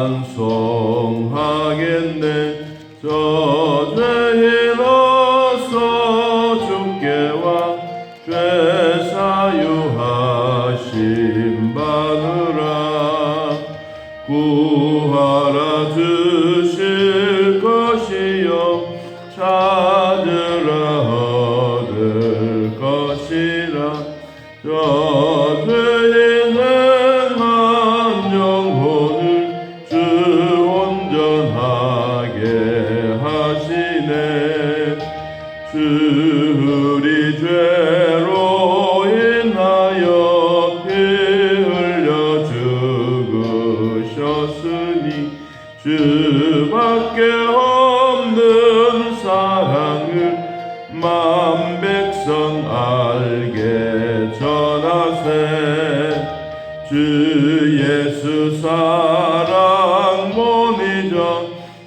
찬송하겠네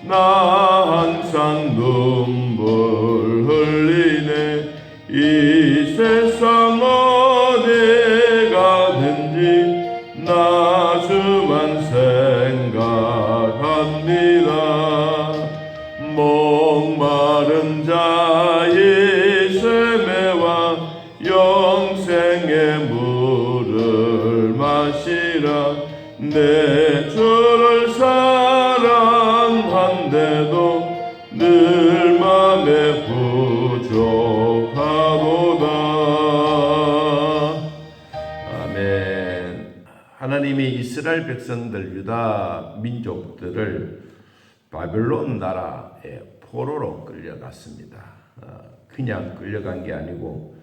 나 항상 눈물 흘리네. 이 세상 어디 가든지 나 주만 생각합니다. 목마른 자의 쇠매와 영생의 물을 마시라. 내 주를 사랑 한데도 늘 맘에 부족하도다 아멘 하나님이 이스라엘 백성들 유다 민족들을 바벨론 나라의 포로로 끌려갔습니다. 어, 그냥 끌려간 게 아니고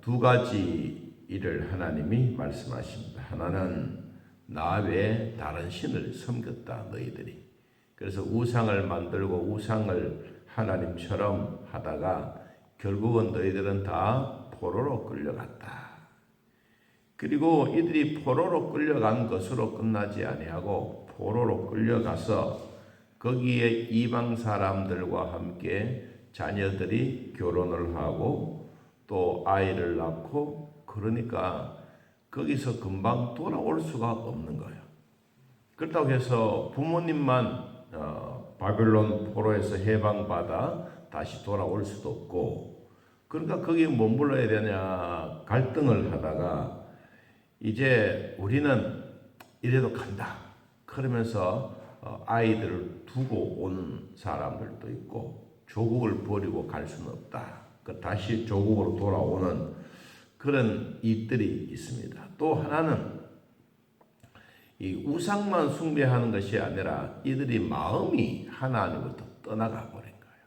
두 가지 일을 하나님이 말씀하십니다. 하나는 나 외에 다른 신을 섬겼다 너희들이. 그래서 우상을 만들고 우상을 하나님처럼 하다가 결국은 너희들은 다 포로로 끌려갔다. 그리고 이들이 포로로 끌려간 것으로 끝나지 아니하고 포로로 끌려가서 거기에 이방 사람들과 함께 자녀들이 결혼을 하고 또 아이를 낳고 그러니까 거기서 금방 돌아올 수가 없는 거예요. 그렇다고 해서 부모님만 어, 바벨론 포로에서 해방받아 다시 돌아올 수도 없고 그러니까 거기에 머물러야 되냐 갈등을 하다가 이제 우리는 이래도 간다. 그러면서 어, 아이들을 두고 온 사람들도 있고 조국을 버리고 갈 수는 없다. 그 다시 조국으로 돌아오는 그런 이들이 있습니다. 또 하나는 이 우상만 숭배하는 것이 아니라 이들이 마음이 하나님부터 떠나가 버린 거예요.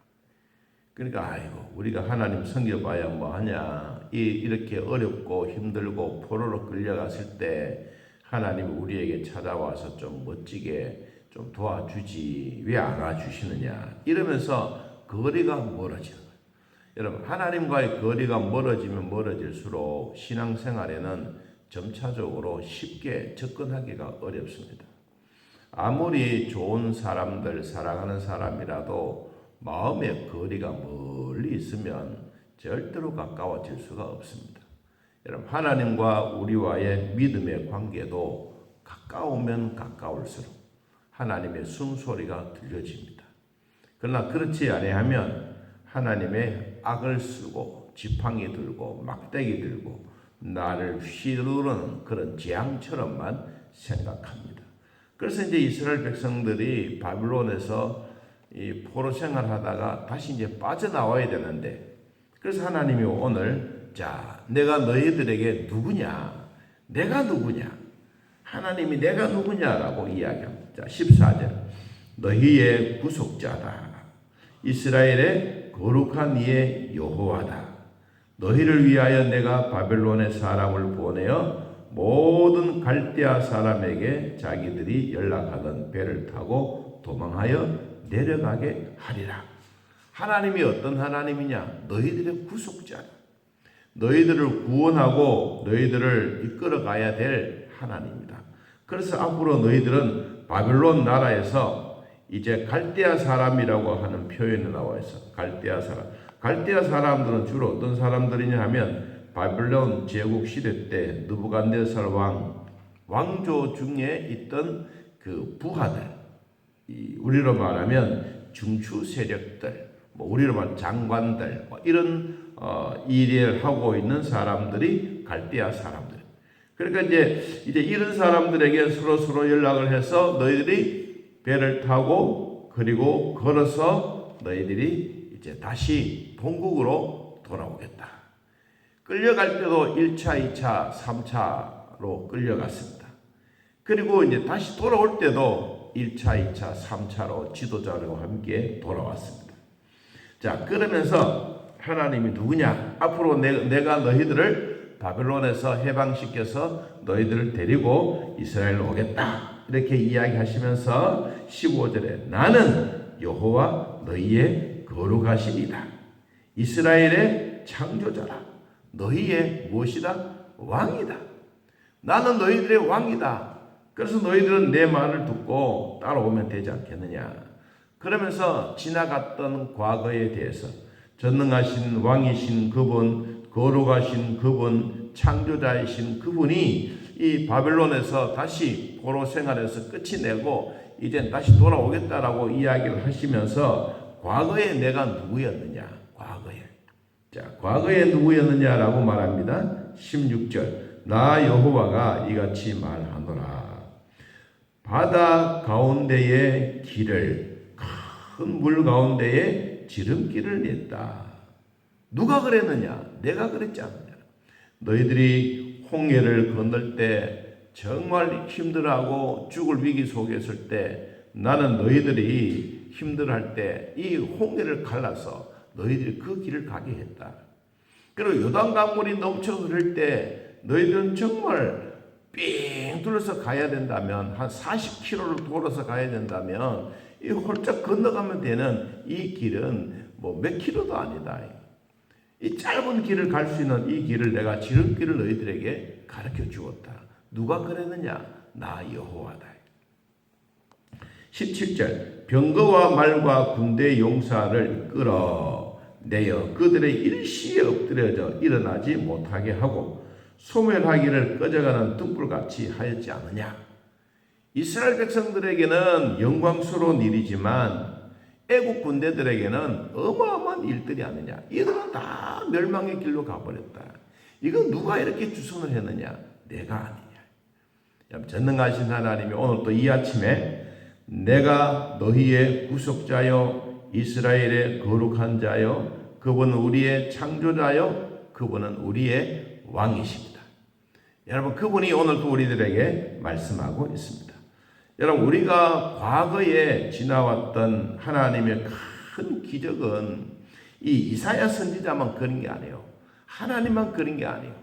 그러니까 아이고 우리가 하나님 섬겨봐야 뭐 하냐 이 이렇게 어렵고 힘들고 포로로 끌려갔을 때 하나님 우리에게 찾아와서 좀 멋지게 좀 도와주지 왜 안 와주시느냐 이러면서 거리가 멀어지는 거예요. 여러분 하나님과의 거리가 멀어지면 멀어질수록 신앙생활에는 점차적으로 쉽게 접근하기가 어렵습니다. 아무리 좋은 사람들 사랑하는 사람이라도 마음의 거리가 멀리 있으면 절대로 가까워질 수가 없습니다. 여러분 하나님과 우리와의 믿음의 관계도 가까우면 가까울수록 하나님의 숨소리가 들려집니다. 그러나 그렇지 아니하면 하나님의 악을 쓰고 지팡이 들고 막대기 들고 나를 휘두르는 그런 재앙처럼만 생각합니다. 그래서 이제 이스라엘 백성들이 바빌론에서 이 포로 생활하다가 다시 이제 빠져나와야 되는데 그래서 하나님이 오늘 자 내가 너희들에게 누구냐? 내가 누구냐? 하나님이 내가 누구냐라고 이야기합니다. 자 14절 너희의 구속자다. 이스라엘의 거룩한 이의 여호와다 너희를 위하여 내가 바벨론의 사람을 보내어 모든 갈대아 사람에게 자기들이 연락하던 배를 타고 도망하여 내려가게 하리라. 하나님이 어떤 하나님이냐? 너희들의 구속자. 너희들을 구원하고 너희들을 이끌어 가야 될 하나님이다. 그래서 앞으로 너희들은 바벨론 나라에서 이제 갈대아 사람이라고 하는 표현이 나와 있어. 갈대아 사람. 갈대아 사람들은 주로 어떤 사람들이냐 하면 바벨론 제국 시대 때 느부갓네살 왕 왕조 중에 있던 그 부하들 이 우리로 말하면 중추 세력들 뭐 우리로 말하면 장관들 뭐 이런 어, 일을 하고 있는 사람들이 갈대아 사람들. 그러니까 이제 이제 이런 사람들에게 서로 서로 연락을 해서 너희들이 배를 타고 그리고 걸어서 너희들이 이제 다시 본국으로 돌아오겠다. 끌려갈 때도 1차, 2차, 3차로 끌려갔습니다. 그리고 이제 다시 돌아올 때도 1차, 2차, 3차로 지도자와 함께 돌아왔습니다. 자, 그러면서 하나님이 누구냐? 앞으로 내, 내가 너희들을 바벨론에서 해방시켜서 너희들을 데리고 이스라엘로 오겠다. 이렇게 이야기하시면서 15절에 나는 여호와 너희의 거룩하시이다. 이스라엘의 창조자라. 너희의 무엇이다? 왕이다. 나는 너희들의 왕이다. 그래서 너희들은 내 말을 듣고 따라오면 되지 않겠느냐. 그러면서 지나갔던 과거에 대해서 전능하신 왕이신 그분, 거룩하신 그분, 창조자이신 그분이 이 바벨론에서 다시 포로 생활에서 끝이 내고 이젠 다시 돌아오겠다라고 이야기를 하시면서 과거에 내가 누구였느냐? 과거에. 자, 과거에 누구였느냐라고 말합니다. 16절. 나 여호와가 이같이 말하노라. 바다 가운데의 길을 큰 물 가운데에 지름길을 냈다. 누가 그랬느냐? 내가 그랬지 않느냐? 너희들이 홍해를 건널 때 정말 힘들어하고 죽을 위기 속에 있을 때 나는 너희들이 힘들할 때 이 홍해를 갈라서 너희들이 그 길을 가게 했다. 그리고 요단 강물이 넘쳐 흐를 때 너희들은 정말 삥 둘러서 가야 된다면 한 40km를 돌아서 가야 된다면 이 홀짝 건너가면 되는 이 길은 뭐 몇 킬로도 아니다. 이 짧은 길을 갈 수 있는 이 길을 내가 지름길을 너희들에게 가르쳐 주었다. 누가 그랬느냐? 나 여호와다. 17절 병거와 말과 군대 용사를 끌어 내어 그들의 일시에 엎드려져 일어나지 못하게 하고 소멸하기를 꺼져가는 등불같이 하였지 않느냐. 이스라엘 백성들에게는 영광스러운 일이지만 애국 군대들에게는 어마어마한 일들이 아니냐. 이들은 다 멸망의 길로 가버렸다. 이건 누가 이렇게 주선을 했느냐? 내가 아니냐. 전능하신 하나님이 오늘 또 이 아침에 내가 너희의 구속자여 이스라엘의 거룩한 자여 그분은 우리의 창조자여 그분은 우리의 왕이십니다. 여러분 그분이 오늘도 우리들에게 말씀하고 있습니다. 여러분 우리가 과거에 지나왔던 하나님의 큰 기적은 이 이사야 선지자만 그런 게 아니에요. 하나님만 그런 게 아니에요.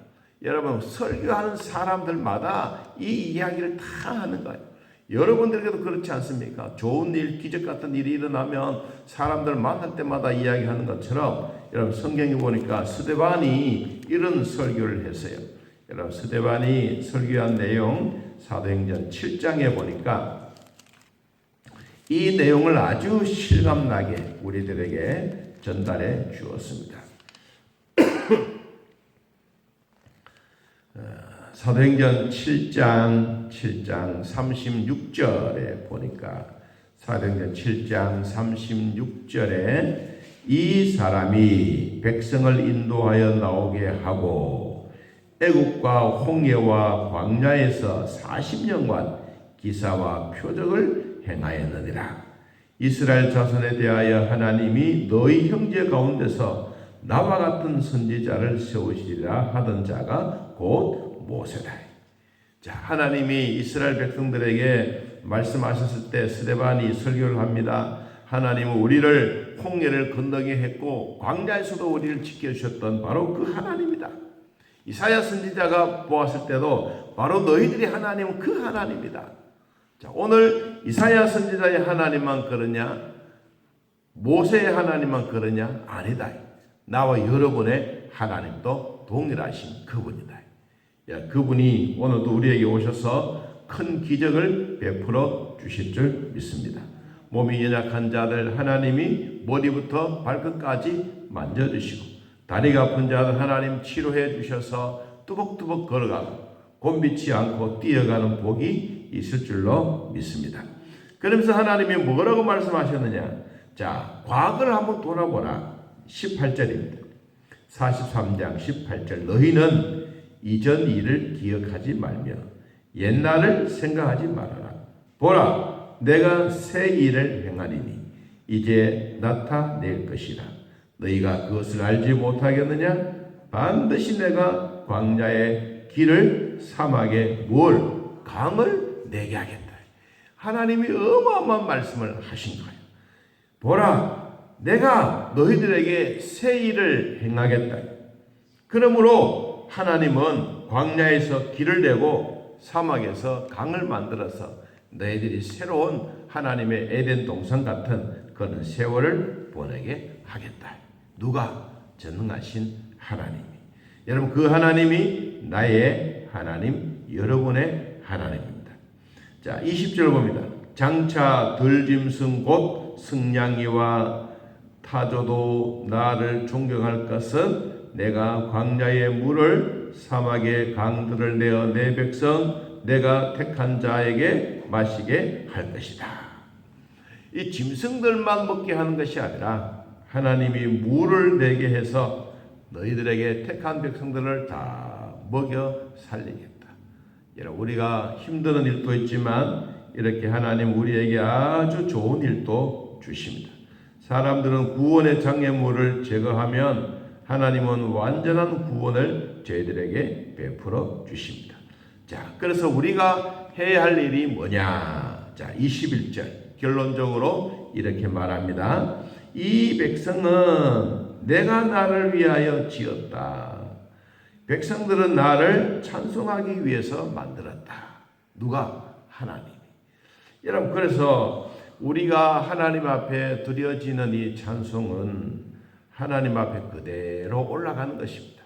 여러분 설교하는 사람들마다 이 이야기를 다 하는 거예요. 여러분들에게도 그렇지 않습니까? 좋은 일, 기적 같은 일이 일어나면 사람들 만날 때마다 이야기하는 것처럼 여러분 성경에 보니까 스데반이 이런 설교를 했어요. 여러분 스데반이 설교한 내용 사도행전 7장에 보니까 이 내용을 아주 실감나게 우리들에게 전달해 주었습니다. 사도행전 7장 7장 36절에 보니까 사도행전 7장 36절에 이 사람이 백성을 인도하여 나오게 하고 애국과 홍해와 광야에서 40년간 기사와 표적을 행하였느니라. 이스라엘 자손에 대하여 하나님이 너희 형제 가운데서 나와 같은 선지자를 세우시리라 하던 자가 곧 모세다. 자, 하나님이 이스라엘 백성들에게 말씀하셨을 때 스데반이 설교를 합니다. 하나님은 우리를 홍해를 건너게 했고 광야에서도 우리를 지켜주셨던 바로 그 하나님이다. 이사야 선지자가 보았을 때도 바로 너희들이 하나님은 그 하나님이다. 자, 오늘 이사야 선지자의 하나님만 그러냐? 모세의 하나님만 그러냐? 아니다. 나와 여러분의 하나님도 동일하신 그분이다. 야, 그분이 오늘도 우리에게 오셔서 큰 기적을 베풀어 주실 줄 믿습니다. 몸이 연약한 자들 하나님이 머리부터 발끝까지 만져주시고 다리가 아픈 자는 하나님 치료해 주셔서 뚜벅뚜벅 걸어가고 곤비치 않고 뛰어가는 복이 있을 줄로 믿습니다. 그러면서 하나님이 뭐라고 말씀하셨느냐? 자, 과거를 한번 돌아보라. 18절입니다. 43장 18절 너희는 이전 일을 기억하지 말며 옛날을 생각하지 말아라. 보라, 내가 새 일을 행하리니 이제 나타낼 것이라. 너희가 그것을 알지 못하겠느냐? 반드시 내가 광야의 길을 사막에 뭘 강을 내게 하겠다. 하나님이 어마어마한 말씀을 하신 거예요. 보라, 내가 너희들에게 새 일을 행하겠다. 그러므로 하나님은 광야에서 길을 내고 사막에서 강을 만들어서 너희들이 새로운 하나님의 에덴 동산 같은 그런 세월을 보내게 하겠다. 누가 전능하신 하나님이. 여러분 그 하나님이 나의 하나님, 여러분의 하나님입니다. 자, 20절 봅니다. 장차 들짐승 곧 승냥이와 타조도 나를 존경할 것은 내가 광야의 물을 사막의 강들을 내어 내 백성 내가 택한 자에게 마시게 할 것이다. 이 짐승들만 먹게 하는 것이 아니라 하나님이 물을 내게 해서 너희들에게 택한 백성들을 다 먹여 살리겠다. 여러분 우리가 힘드는 일도 있지만 이렇게 하나님 우리에게 아주 좋은 일도 주십니다. 사람들은 구원의 장애물을 제거하면 하나님은 완전한 구원을 저희들에게 베풀어 주십니다. 자, 그래서 우리가 해야 할 일이 뭐냐? 자, 21절 결론적으로 이렇게 말합니다. 이 백성은 내가 나를 위하여 지었다. 백성들은 나를 찬송하기 위해서 만들었다. 누가? 하나님이. 여러분, 그래서 우리가 하나님 앞에 드려지는 이 찬송은 하나님 앞에 그대로 올라가는 것입니다.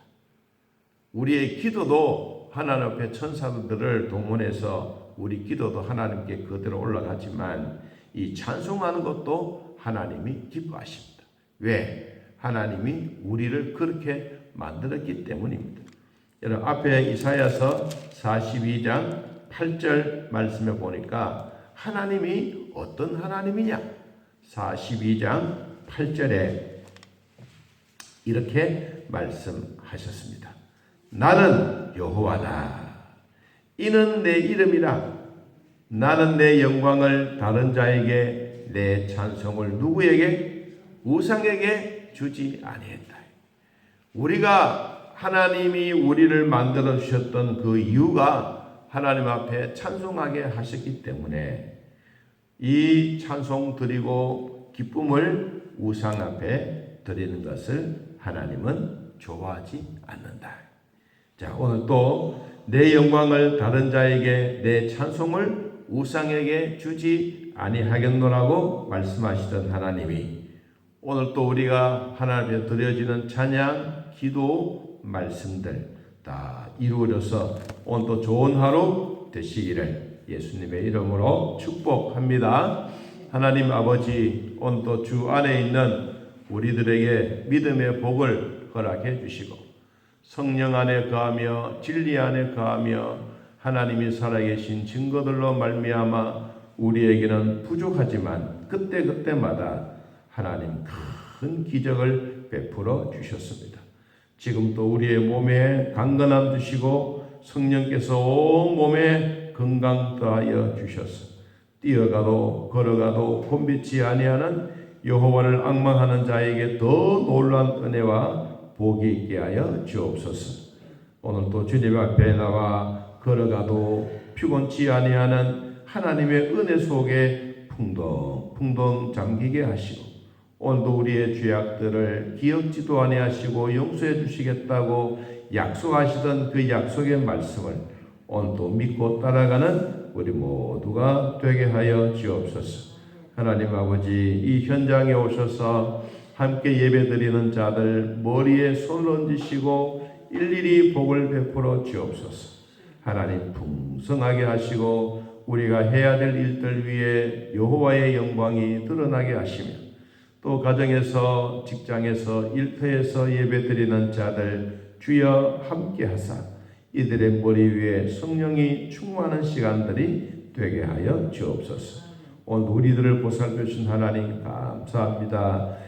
우리의 기도도 하나님 앞에 천사들을 동원해서 우리 기도도 하나님께 그대로 올라가지만 이 찬송하는 것도 하나님이 기뻐하십니다. 왜? 하나님이 우리를 그렇게 만들었기 때문입니다. 여러분 앞에 이사야서 42장 8절 말씀에 보니까 하나님이 어떤 하나님이냐? 42장 8절에 이렇게 말씀하셨습니다. 나는 여호와다. 이는 내 이름이라. 나는 내 영광을 다른 자에게 내 찬송을 누구에게 우상에게 주지 아니했다. 우리가 하나님이 우리를 만들어 주셨던 그 이유가 하나님 앞에 찬송하게 하셨기 때문에 이 찬송 드리고 기쁨을 우상 앞에 드리는 것을 하나님은 좋아하지 않는다. 자, 오늘 또 내 영광을 다른 자에게 내 찬송을 우상에게 주지 아니하겠노라고 말씀하시던 하나님이 오늘 또 우리가 하나님께 드려지는 찬양, 기도, 말씀들 다 이루어져서 오늘 또 좋은 하루 되시기를 예수님의 이름으로 축복합니다. 하나님 아버지 오늘 또 주 안에 있는 우리들에게 믿음의 복을 허락해 주시고 성령 안에 거하며 진리 안에 거하며 하나님이 살아계신 증거들로 말미암아 우리에게는 부족하지만 그때 그때마다 하나님 큰 기적을 베풀어 주셨습니다. 지금 또 우리의 몸에 강건함 주시고 성령께서 온 몸에 건강 더하여 주셔서 뛰어가도 걸어가도 곤비치 아니하는 여호와를 악망하는 자에게 더 놀란 은혜와 복이 있게 하여 주옵소서. 오늘 또 주님 앞에 나와 걸어가도 피곤치 아니하는 하나님의 은혜 속에 풍덩 풍덩 잠기게 하시고 오늘도 우리의 죄악들을 기억지도 아니하시고 용서해 주시겠다고 약속하시던 그 약속의 말씀을 오늘도 믿고 따라가는 우리 모두가 되게 하여 주옵소서. 하나님 아버지 이 현장에 오셔서 함께 예배드리는 자들 머리에 손을 얹으시고 일일이 복을 베풀어 주옵소서. 하나님 풍성하게 하시고 우리가 해야 될 일들 위에 여호와의 영광이 드러나게 하시며 또 가정에서 직장에서 일터에서 예배드리는 자들 주여 함께 하사 이들의 머리 위에 성령이 충만한 시간들이 되게 하여 주옵소서. 오늘 우리들을 보살펴 주신 하나님 감사합니다.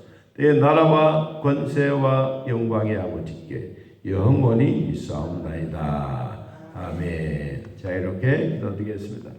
내 나라와 권세와 영광의 아버지께 영원히 있사옵나이다. 아멘. 자 이렇게 기도드리겠습니다.